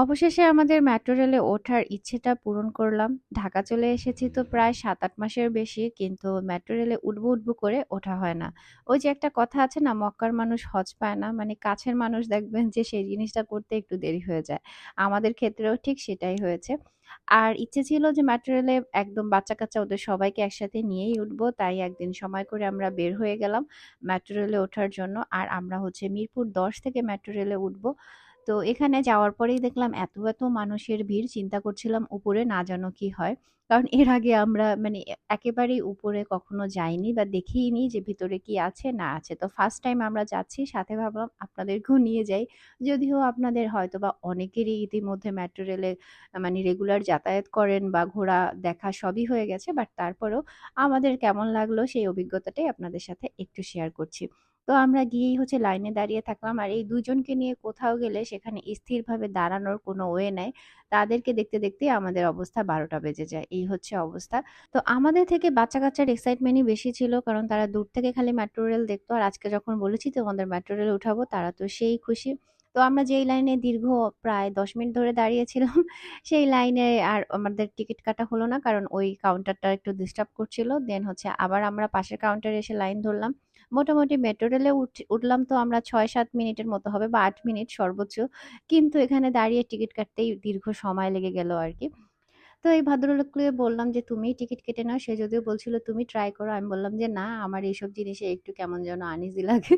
অবশেষে আমাদের মেট্রো রেলে ওঠার ইচ্ছেটা পূরণ করলাম। ঢাকা চলে এসেছি তো প্রায় ৭-৮ মাসের বেশি। কিন্তু মেট্রো রেলে উঠবো, উঠবো করে ওঠা হয় না। ওই যে একটা কথা আছে না, মক্কার মানুষ হজ পায় না? মানে কাছের মানুষ দেখবেন যে সেই জিনিসটা করতে একটু দেরি হয়ে যায়। আমাদের ক্ষেত্রেও ঠিক সেটাই হয়েছে। আর ইচ্ছে ছিল যে মেট্রো রেলে একদম বাচ্চা-কাচ্চা ওদের সবাইকে একসাথে নিয়েই উঠবো। তাই একদিন সময় করে আমরা বের হয়ে গেলাম মেট্রো রেলে ওঠার জন্য। আর আমরা হচ্ছে মিরপুর ১০ থেকে মেট্রো রেলে উঠবো। তো এখানে যাওয়ার পরেই দেখলাম এত, এত মানুষের ভিড় চিন্তা করছিলাম উপরে না জানো কি হয়। কারণ এর আগে আমরা মানে একেবারেই উপরে কখনো যাইনি বা দেখিইনি যে ভিতরে কি আছে না আছে। তো ফার্স্ট টাইম আমরা যাচ্ছি সাথে ভাবলাম আপনাদেরকেও নিয়ে যাই। যদিও আপনাদের হয়তোবা অনেকেরই ইতিমধ্যে মেট্রো মানে রেগুলার যাতায়াত করেন বা ঘোরা দেখা সবই হয়ে গেছে। বাট তারপরেও আমাদের কেমন লাগল সেই অভিজ্ঞতাটাই আপনাদের সাথে একটু শেয়ার করছি। তো আমরা গিয়েই হচ্ছে লাইনে দাঁড়িয়ে থাকলাম। আর এই দুজনকে নিয়ে কোথাও গেলে সেখানে স্থিরভাবে দাঁড়ানোর কোনো ওয়ে নাই। তাদেরকে দেখতে, দেখতেই আমাদের অবস্থা বারোটা বেজে যায়। এই হচ্ছে অবস্থা। তো আমাদের থেকে বাচ্চা-কাচ্চার এক্সাইটমেন্টই বেশি ছিল। কারণ তারা দূর থেকে খালি মেট্রো রেল দেখতো। আর আজকে যখন বলেছি তোমাদের মেট্রো রেলে উঠাবো তারা তো সেই খুশি। তো আমরা যেই লাইনে দীর্ঘ প্রায় ১০ মিনিট ধরে দাঁড়িয়েছিলাম সেই লাইনে আর আমাদের টিকিট কাটা হলো না। কারণ ওই কাউন্টারটা একটু ডিস্টার্ব করছিল। দেন হচ্ছে আবার আমরা পাশের কাউন্টারে এসে লাইন ধরলাম। মোটামুটি মেট্রো রেলে উঠ উঠলাম তো আমরা ৬-৭ মিনিটের মতো হবে বা আট মিনিট সর্বোচ্চ। কিন্তু এখানে দাঁড়িয়ে টিকিট কাটতেই দীর্ঘ সময় লেগে গেল আর কি তো এই ভদ্রলোককে বললাম যে, "তুমিই টিকিট কেটে নাও।" সে যদিও বলছিল, "তুমি ট্রাই করো।" আমি বললাম যে, "না, আমার এইসব জিনিসে একটু কেমন যেন আনইজি লাগে।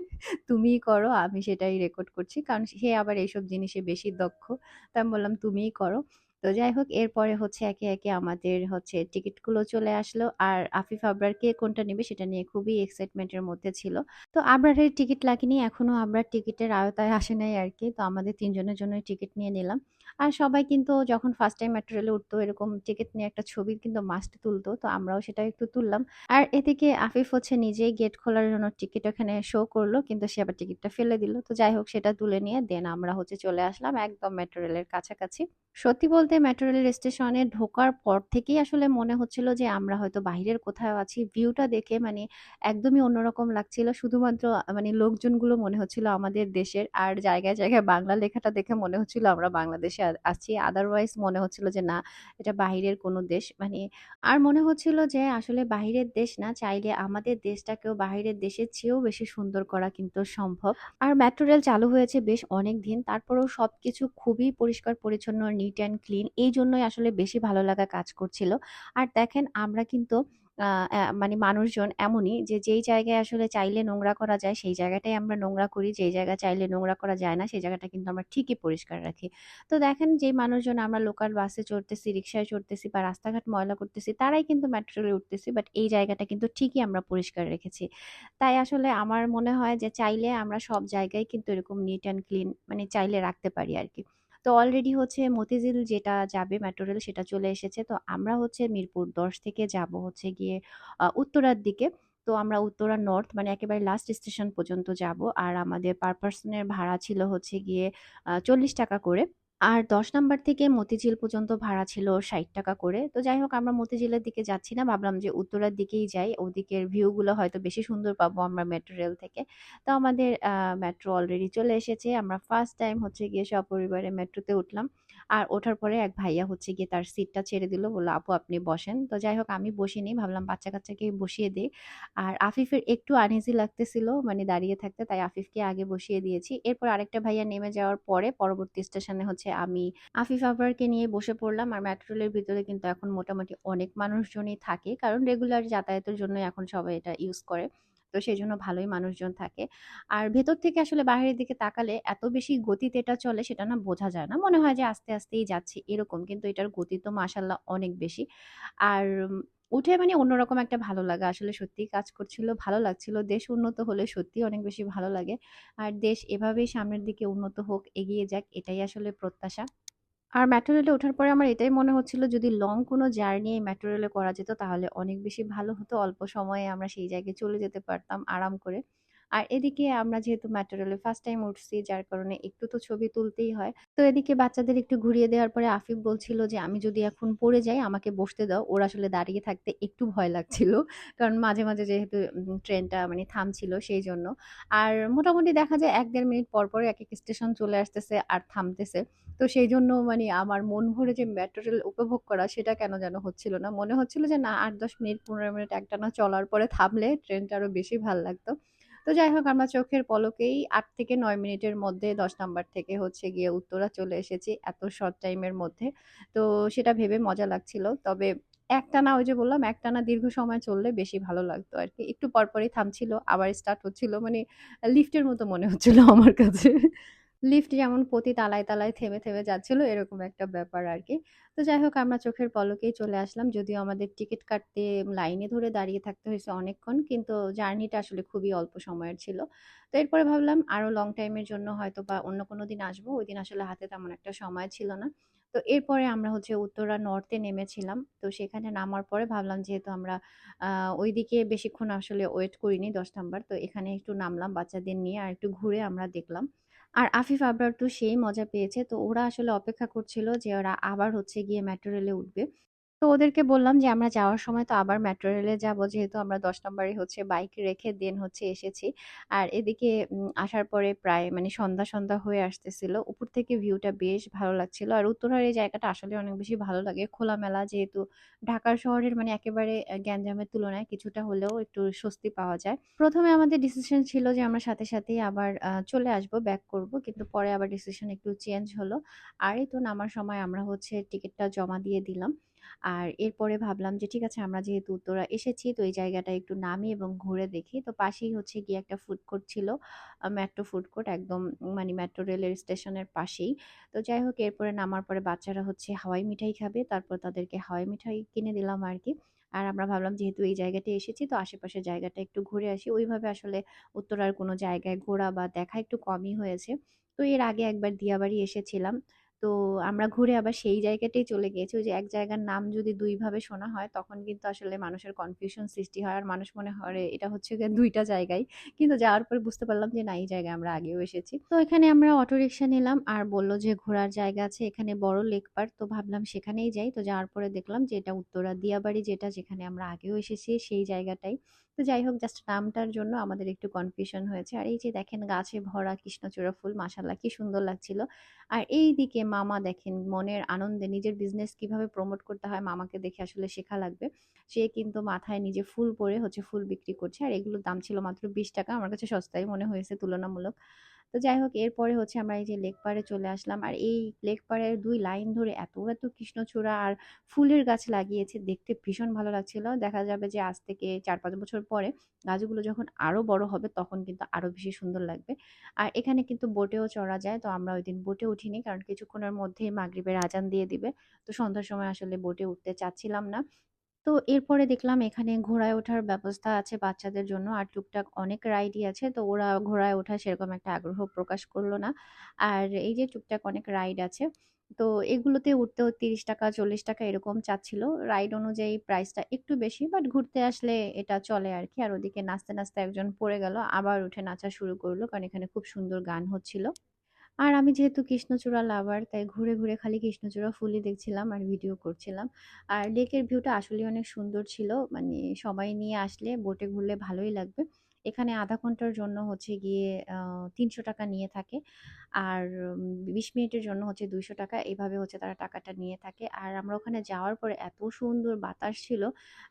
তুমিই করো। আমি সেটাই রেকর্ড করছি।" কারণ সে আবার এইসব জিনিসে বেশি দক্ষ। তো আমি বললাম, "তুমিই করো।" তো যাই হোক এরপরে হচ্ছে একে, একে আমাদের হচ্ছে টিকিটগুলো চলে আসলো। আর আফিফ আবরার কে কোনটা নেবে সেটা নিয়ে খুবই এক্সাইটমেন্ট এর মধ্যে ছিল। তো আবরারের টিকিট লাগেনি। এখনও আবরার টিকিটের আওতায় আসে নাই আর কি তো আমাদের ৩ জনের জন্যই টিকিট নিয়ে নিলাম। আর সবাই কিন্তু যখন ফার্স্ট টাইম মেট্রো রেলে উঠতো এরকম টিকিট নিয়ে একটা ছবি কিন্তু মাস্ট তুলতো। তো আমরাও সেটা একটু তুললাম। আর এদিকে আফিফ হচ্ছে নিজেই গেট খোলার জন্য টিকিট ওখানে শো করল। কিন্তু সে আবার টিকিটটা ফেলে দিল। তো যাই হোক সেটা তুলে নিয়ে দেন আমরা হচ্ছে চলে আসলাম একদম মেট্রো কাছাকাছি। সত্যি বলতে মেট্রো রেল স্টেশনে ঢোকার পর থেকেই আসলে মনে হচ্ছিল যে আমরা হয়তো বাহিরের কোথাও আছি। ভিউটা দেখে মানে একদমই অন্যরকম লাগছিল। শুধুমাত্র মানে লোকজনগুলো মনে হচ্ছিল আমাদের দেশের। আর জায়গায়, জায়গায় বাংলা লেখাটা দেখে মনে হচ্ছিল আমরা বাংলাদেশে আছি। আদারওয়াইজ মনে হচ্ছিল যে না এটা বাহিরের কোনো দেশ। মানে আর মনে হচ্ছিল যে আসলে বাহিরের দেশ না চাইলে আমাদের দেশটাকেও বাহিরের দেশের চেয়েও বেশি সুন্দর করা কিন্তু সম্ভব। আর মেট্রো রেল চালু হয়েছে বেশ অনেক দিন তারপরেও সবকিছু খুবই পরিষ্কার পরিচ্ছন্ন, নিট অ্যান্ড ক্লিন। এই জন্যই আসলে বেশি ভালো লাগা কাজ করছিল। আর দেখেন আমরা কিন্তু মানে মানুষজন এমনই যে যেই জায়গায় আসলে চাইলে নোংরা করা যায় সেই জায়গাটাই আমরা নোংরা করি। যেই জায়গায় চাইলে নোংরা করা যায় না সেই জায়গাটা কিন্তু আমরা ঠিকই পরিষ্কার রাখি। তো দেখেন যে মানুষজন আমরা লোকাল বাসে চড়তেছি, রিক্সায় চড়তেছি বা রাস্তাঘাট ময়লা করতেছি তারাই কিন্তু মেট্রোলে উঠতেছি। বাট এই জায়গাটা কিন্তু ঠিকই আমরা পরিষ্কার রেখেছি। তাই আসলে আমার মনে হয় যে চাইলে আমরা সব জায়গায় কিন্তু এরকম নিট অ্যান্ড ক্লিন মানে চাইলে রাখতে পারি আরকি। তো অলরেডি হচ্ছে মতিঝিল যেটা যাবে মেট্রো রেল সেটা চলে এসেছে। তো আমরা হচ্ছে মিরপুর ১০ থেকে যাব হচ্ছে গিয়ে উত্তরার দিকে। তো আমরা উত্তরা নর্থ মানে একেবারে লাস্ট স্টেশন পর্যন্ত যাব আর আমাদের পার পার্সনের ভাড়া ছিল হচ্ছে গিয়ে চল্লিশ টাকা করে। আর ১০ নাম্বার থেকে মতিঝিল পর্যন্ত ভাড়া ছিল ৳৬০ করে। তো যাই হোক আমরা মতিঝিলের দিকে যাচ্ছি না। ভাবলাম যে উত্তরার দিকেই যাই। ওদিকের ভিউ গুলো হয়তো বেশি সুন্দর পাবো আমরা মেট্রো রেল থেকে। তো আমাদের মেট্রো অলরেডি চলে এসেছে। আমরা ফার্স্ট টাইম হচ্ছে গিয়ে সপরিবারে মেট্রোতে উঠলাম। আর ওঠার পরে এক ভাইয়া হচ্ছে গিয়ে তার সিটটা ছেড়ে দিল। বলল, "আপু আপনি বসেন।" তো যাই হোক আমি বসিনি। ভাবলাম বাচ্চা কাচ্চাকে বসিয়ে দেই। আর আফিফের একটু আনইজি লাগতেছিল মানে দাঁড়িয়ে থাকতে। তাই আফিফকে আগে বসিয়ে দিয়েছি। এরপর আরেকটা ভাইয়া নেমে যাওয়ার পরে পরবর্তী স্টেশনে হচ্ছে আমি আফিফ আবরারকে নিয়ে বসে পড়লাম। আর মেট্রোলের ভিতরে কিন্তু এখন মোটামুটি অনেক মানুষজনই থাকে। কারণ রেগুলার যাতায়াতের জন্যই এখন সবাই এটা ইউজ করে। তো সেই জন্য ভালোই মানুষজন থাকে। আর ভেতর থেকে আসলে বাহিরের দিকে তাকালে এত বেশি গতিতে এটা চলে সেটা না বোঝা যায় না। মনে হয় যে আস্তে, আস্তেই যাচ্ছে এরকম। কিন্তু এটার গতি তো মাশাআল্লাহ অনেক বেশি। আর উঠে মানে অন্যরকম একটা ভালো লাগা আসলে সত্যিই কাজ করছিল। ভালো লাগছিল। দেশ উন্নত হলে সত্যি অনেক বেশি ভালো লাগে। আর দেশ এভাবেই সামনের দিকে উন্নত হোক, এগিয়ে যাক এটাই আসলে প্রত্যাশা। আর মেট্রো ওঠার পরে আমার এটাই মনে হচ্ছিল যদি লং কোনো জার্নি এই মেট্রো করা যেত তাহলে অনেক বেশি ভালো হতো। অল্প সময়ে আমরা সেই জায়গায় চলে যেতে পারতাম আরাম করে। আর এদিকে আমরা যেহেতু মেট্রো রেলে ফার্স্ট টাইম উঠছি যার কারণে একটু তো ছবি তুলতেই হয়। তো এদিকে বাচ্চাদের একটু ঘুরিয়ে দেওয়ার পরে আফিফ বলছিল যে, "আমি যদি এখন পড়ে যাই আমাকে বসতে দাও।" ওর আসলে দাঁড়িয়ে থাকতে একটু ভয় লাগছিল। কারণ মাঝে, মাঝে যেহেতু ট্রেনটা মানে থামছিল সেই জন্য আর মোটামুটি দেখা যায় এক দেড় মিনিট পর, পর একেক স্টেশন চলে আসতেছে আর থামতেছে। তো সেই জন্য মানে আমার মন ভরে যে মেট্রো রেল উপভোগ করা সেটা কেন যেন হচ্ছিল না। মনে হচ্ছিল যে না আট দশ মিনিট ১৫ মিনিট একটানা চলার পরে থামলে ট্রেনটা আরও বেশি ভালো লাগতো। তো যাই হোক আমরা চোখের পলকেই আট থেকে নয় মিনিটের মধ্যে ১০ নাম্বার থেকে হচ্ছে গিয়ে উত্তরা চলে এসেছি এত শর্ট টাইমের মধ্যে। তো সেটা ভেবে মজা লাগছিল। তবে একটানা ওই যে বললাম একটানা দীর্ঘ সময় চললে বেশি ভালো লাগতো আর কি একটু পরপরই থামছিল, আবার স্টার্ট হচ্ছিল। মানে লিফটের মতো মনে হচ্ছিল আমার কাছে। লিফট যেমন প্রতি তালায়, তালায় থেমে, থেমে যাচ্ছিল এরকম একটা ব্যাপার আর কি তো যাই হোক আমরা চোখের পলকেই চলে আসলাম। যদিও আমাদের টিকিট কাটতে লাইনে ধরে দাঁড়িয়ে থাকতে হয়েছে অনেকক্ষণ। কিন্তু জার্নিটা আসলে খুবই অল্প সময়ের ছিল। তো এরপরে ভাবলাম আরও লং টাইমের জন্য হয়তো বা অন্য কোনো দিন আসব। ওই দিন আসলে হাতে তেমন একটা সময় ছিল না। তো এরপরে আমরা হচ্ছে উত্তরা নর্থে নেমেছিলাম। তো সেখানে নামার পরে ভাবলাম যেহেতু আমরা ওইদিকে বেশিক্ষণ আসলে ওয়েট করিনি ১০ নাম্বার। তো এখানে একটু নামলাম বাচ্চাদের নিয়ে আর একটু ঘুরে আমরা দেখলাম। আর আফিফ আবরার তো সেই মজা পেয়েছে। তো ওরা আসলে অপেক্ষা করছিল যে ওরা আবার হচ্ছে গিয়ে ম্যাটোরিয়ালে উঠবে। তো ওদেরকে বললাম যে আমরা যাওয়ার সময় তো আবার মেট্রো রেলে যাব। যেহেতু আমরা দশ নম্বরে হচ্ছে বাইক রেখে দেন হচ্ছে এসেছি। আর এদিকে আসার পরে প্রায় মানে সন্ধ্যা, সন্ধ্যা হয়ে আসতেছিল। উপর থেকে ভিউটা বেশ ভালো লাগছিল। আর উত্তরার এই জায়গাটা আসলে অনেক বেশি ভালো লাগে। খোলামেলা যেহেতু ঢাকার শহরের মানে একেবারে গ্যাঞ্জামের তুলনায় কিছুটা হলেও একটু স্বস্তি পাওয়া যায়। প্রথমে আমাদের ডিসিশন ছিল যে আমরা সাথে, সাথেই আবার চলে আসব, ব্যাক করব। কিন্তু পরে আবার ডিসিশন একটু চেঞ্জ হলো। আর এই তো নামার সময় আমরা হচ্ছে টিকিটটা জমা দিয়ে দিলাম। আর এরপরে ভাবলাম যে, ঠিক আছে, আমরা যেহেতু উত্তরা এসেছি, তো এই জায়গাটা একটু নামি এবং ঘুরে দেখি। তো পাশেই হচ্ছে গিয়ে একটা ফুড কোর্ট ছিল। মেট্রো ফুড কোর্ট একদম মানে মেট্রো রেলের স্টেশনের পাশেই। তো যাই হোক, এরপরে নামার পরে বাচ্চারা হচ্ছে হাওয়াই মিঠাই খাবে। তারপর তাদেরকে হাওয়াই মিঠাই কিনে দিলাম আর কি আর আমরা ভাবলাম যেহেতু এই জায়গাটায় এসেছি, তো আশেপাশের জায়গাটা একটু ঘুরে আসি। ওইভাবে আসলে উত্তরার কোনো জায়গায় ঘোরা বা দেখা একটু কমই হয়েছে। তো এর আগে একবার দিয়াবাড়ি এসেছিলাম। তো আমরা ঘুরে আবার সেই জায়গাটাই চলে গিয়েছি। যে এক জায়গার নাম যদি ২ ভাবে শোনা হয়, তখন কিন্তু আসলে মানুষের কনফিউশন সৃষ্টি হয়। আর মানুষ মনে হয় এটা হচ্ছে গিয়ে ২ টা জায়গায়। কিন্তু যাওয়ার পরে বুঝতে পারলাম যে না, এই জায়গায় আমরা আগেও এসেছি। তো এখানে আমরা অটোরিকশা নিলাম আর বলল যে ঘোরার জায়গা আছে এখানে বড় লেক পার্ক। তো ভাবলাম সেখানেই যাই। তো যাওয়ার পরে দেখলাম যে এটা উত্তরা দিয়াবাড়ি যেটা যেখানে আমরা আগেও এসেছি সেই জায়গাটাই। তো যাই হোক জাস্ট নামটার জন্য আমাদের একটু কনফিউশন হয়েছে। আর এই যে দেখেন, গাছে ভরা কৃষ্ণচূড়া ফুল মাসাল্লা কি সুন্দর লাগছিল। আর এই দিকে মামা দেখেন, মনের আনন্দে নিজের বিজনেস কীভাবে প্রমোট করতে হয় মামাকে দেখে আসলে শেখা লাগবে। সে কিন্তু মাথায় নিজে ফুল পরে হচ্ছে ফুল বিক্রি করছে। আর এগুলোর দাম ছিল মাত্র ৳২০ আমার কাছে সস্তায় মনে হয়েছে তুলনামূলক। তো যাই হোক এরপরে হচ্ছে আমরা এই যে লেক পাড়ে চলে আসলাম। আর এই লেক পাড়ের ২ লাইন ধরে এত, এত কৃষ্ণচূড়া আর ফুলের গাছ লাগিয়েছে দেখতে ভীষণ ভালো লাগছিল। দেখা যাবে যে আজ থেকে ৪-৫ বছর পরে গাছগুলো যখন আরও বড় হবে তখন কিন্তু আরও বেশি সুন্দর লাগবে। আর এখানে কিন্তু বোটেও চড়া যায়। তো আমরা ওই দিন বোটে উঠিনি। কারণ কিছুক্ষণের মধ্যেই মাগরিবের আজান দিয়ে দিবে। তো সন্ধ্যার সময় আসলে বোটে উঠতে চাচ্ছিলাম না। তো এরপরে দেখলাম এখানে ঘোড়ায় ওঠার ব্যবস্থা আছে বাচ্চাদের জন্য। আর টুকটাক অনেক রাইডই আছে। তো ওরা ঘোড়ায় ওঠার সেরকম একটা আগ্রহ প্রকাশ করল না। আর এই যে টুকটাক অনেক রাইড আছে। তো এগুলোতে উঠতেও ৳৩০ ৳৪০ এরকম চাচ্ছিল। রাইড অনুযায়ী প্রাইসটা একটু বেশি বাট ঘুরতে আসলে এটা চলে আর কি আর ওদিকে নাচতে, নাচতে একজন পড়ে গেল। আবার উঠে নাচা শুরু করল কারণ এখানে খুব সুন্দর গান হচ্ছিল। আর আমি যেহেতু কৃষ্ণচূড়া লাভার তাই ঘুরে, ঘুরে খালি কৃষ্ণচূড়া ফুলই দেখছিলাম আর ভিডিও করছিলাম। আর লেকের ভিউটা আসলেই অনেক সুন্দর ছিল। মানে সবাই নিয়ে আসলে বোটে ঘুরলে ভালোই লাগবে। এখানে ০.৫ ঘণ্টার জন্য হচ্ছে গিয়ে তিনশো টাকা নিয়ে থাকে। আর বিশ মিনিটের জন্য হচ্ছে ৳২০০ এভাবে হচ্ছে তারা টাকাটা নিয়ে থাকে। আর আমরা ওখানে যাওয়ার পরে এত সুন্দর বাতাস ছিল।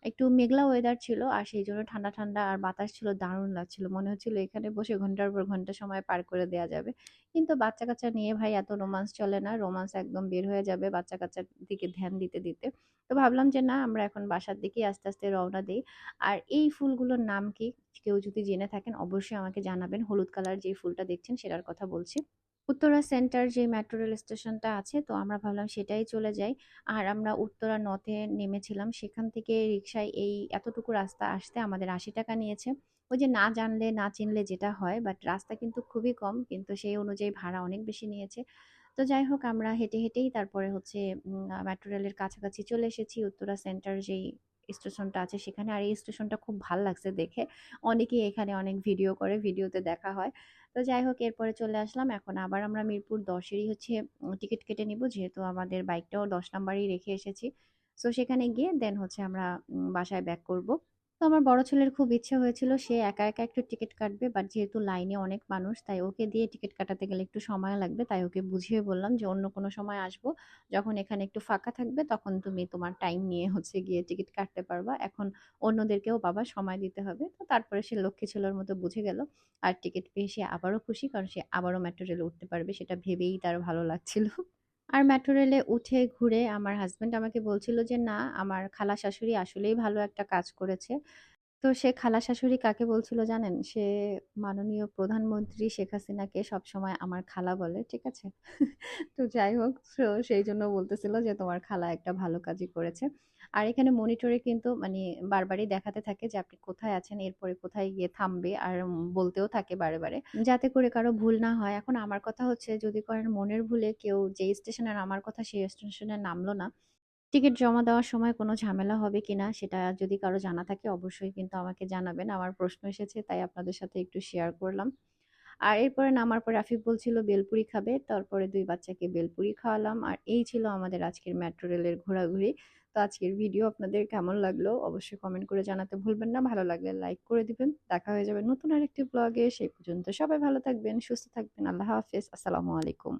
একটু মেঘলা ওয়েদার ছিল আর সেই জন্য ঠান্ডা, ঠান্ডা আর বাতাস ছিল দারুণ লাগছিল। মনে হচ্ছিল এখানে বসে ঘণ্টার পর ঘণ্টা সময় পার করে দেয়া যাবে। কিন্তু বাচ্চা-কাচ্চা নিয়ে ভাই এত রোমান্স চলে না। রোমান্স একদম বের হয়ে যাবে বাচ্চা-কাচ্চার দিকে ধ্যান দিতে, দিতে। তো ভাবলাম যে না আমরা এখন বাসার দিকেই আস্তে, আস্তে রওনা দিই আর এই ফুলগুলোর নাম কি? কেউ যদি জেনে থাকেন অবশ্যই আমাকে জানাবেন। হলুদ কালার যে ফুলটা দেখছেন সেটার কথা বলছি। উত্তরা সেন্টার যে মেট্রো রেল স্টেশনটা আছে তো আমরা ভাবলাম সেটাই চলে যাই। আর আমরা উত্তরা নর্থে নেমেছিলাম। সেখান থেকে রিক্সায় এই এতটুকু রাস্তা আসতে আমাদের ৳৮০ নিয়েছে। ওই যে না জানলে না চিনলে যেটা হয় বাট রাস্তা কিন্তু খুবই কম কিন্তু সেই অনুযায়ী ভাড়া অনেক বেশি নিয়েছে। তো যাই হোক আমরা হেঁটে, হেঁটেই তারপরে হচ্ছে মেট্রো রেলের কাছাকাছি চলে এসেছি। উত্তরা সেন্টার যেই স্টেশনটা আছে সেখানে। আর এই স্টেশনটা খুব ভালো লাগছে দেখে। অনেকেই এখানে অনেক ভিডিও করে, ভিডিওতে দেখা হয়। তো যাই হোক এরপরে চলে আসলাম। এখন আবার আমরা মিরপুর দশেরই হচ্ছে টিকিট কেটে নিব। যেহেতু আমাদের বাইকটাও ১০ নাম্বারেই রেখে এসেছি। সো সেখানে গিয়ে দেন হচ্ছে আমরা বাসায় ব্যাক করব। তো আমার বড় ছেলের খুব ইচ্ছে হয়েছিল সে একা, একা একটু টিকিট কাটবে। বাট যেহেতু লাইনে অনেক মানুষ তাই ওকে দিয়ে টিকিট কাটাতে গেলে একটু সময় লাগবে। তাই ওকে বুঝিয়ে বললাম যে, "অন্য কোনো সময় আসব। যখন এখানে একটু ফাঁকা থাকবে তখন তুমি তোমার টাইম নিয়ে হচ্ছে গিয়ে টিকিট কাটতে পারবা। এখন অন্যদেরকেও বাবা সময় দিতে হবে।" তো তারপরে সে লক্ষ্মী ছেলের মতো বুঝে গেল। আর টিকিট পেয়ে সে আবারও খুশি কারণ সে আবারও মেট্রো রেলে উঠতে পারবে সেটা ভেবেই তার ভালো লাগছিল। আর মেট্রো রেলে উঠে ঘুরে আমার হাজব্যান্ড আমাকে বলছিল যে, "না, আমার খালা শাশুড়ি আসলেই ভালো একটা কাজ করেছে।" তো সে খালা শাশুড়ি কাকে বলছিল জানেন? সে মাননীয় প্রধানমন্ত্রী শেখ হাসিনাকে সবসময় আমার খালা বলে। ঠিক আছে? তো যাই হোক সেই জন্য বলতেছিল যে, "তোমার খালা একটা ভালো কাজই করেছে।" আর এখানে মনিটরে কিন্তু মানে বারবারই দেখাতে থাকে যে আপনি কোথায় আছেন, এরপরে কোথায় গিয়ে থামবে আর বলতেও থাকে বারে, বারে। যাতে করে কারও ভুল না হয়। এখন আমার কথা হচ্ছে যদি করেন মনের ভুলে কেউ যেই স্টেশনে নামার কথা সেই স্টেশনে নামলো না, টিকিট জমা দেওয়ার সময় কোনো ঝামেলা হবে কিনা সেটা যদি কারও জানা থাকে অবশ্যই কিন্তু আমাকে জানাবেন। আমার প্রশ্ন এসেছে তাই আপনাদের সাথে একটু শেয়ার করলাম। আর এরপরে নামার পরে আফিফ বলছিল বেলপুরি খাবে। তারপরে দুই বাচ্চাকে বেলপুরি খাওয়ালাম। আর এই ছিল আমাদের আজকের মেট্রো রেলের ঘোরাঘুরি। তো আজকের ভিডিও আপনাদের কেমন লাগল অবশ্যই কমেন্ট করে জানাতে ভুলবেন না। ভালো লাগলে লাইক করে দিবেন। দেখা হয়ে যাবে নতুন আরেকটি ব্লগে। সেই পর্যন্ত সবাই ভালো থাকবেন, সুস্থ থাকবেন। আল্লাহ হাফেজ। আসসালামু আলাইকুম।